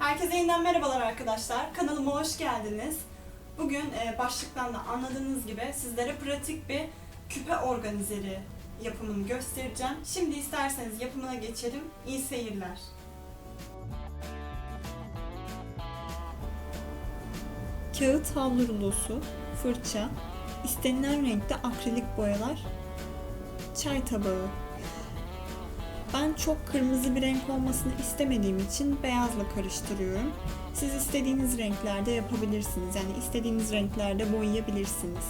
Herkese yeniden merhabalar arkadaşlar. Kanalıma hoş geldiniz. Bugün e, başlıktan da anladığınız gibi sizlere pratik bir küpe organizeri yapımını göstereceğim. Şimdi isterseniz yapımına geçelim. İyi seyirler. Kağıt havlu rulosu, fırça, istenilen renkte akrilik boyalar, çay tabağı. Ben çok kırmızı bir renk olmasını istemediğim için beyazla karıştırıyorum. Siz istediğiniz renklerde yapabilirsiniz. Yani istediğiniz renklerde boyayabilirsiniz.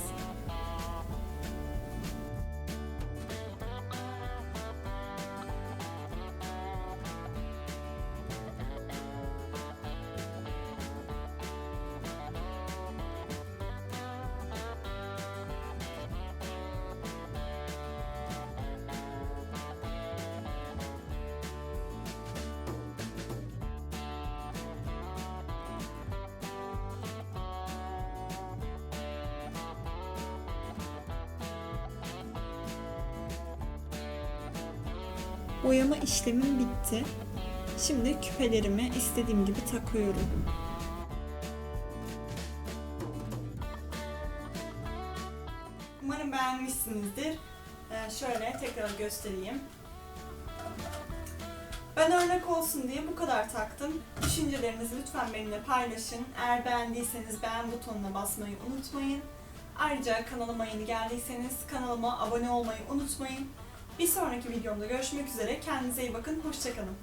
Boyama işlemim bitti. Şimdi küpelerimi istediğim gibi takıyorum. Umarım beğenmişsinizdir. Ee, şöyle tekrar göstereyim. Ben örnek olsun diye bu kadar taktım. Düşüncelerinizi lütfen benimle paylaşın. Eğer beğendiyseniz beğen butonuna basmayı unutmayın. Ayrıca kanalıma yeni geldiyseniz kanalıma abone olmayı unutmayın. Bir sonraki videomda görüşmek üzere. Kendinize iyi bakın. Hoşçakalın.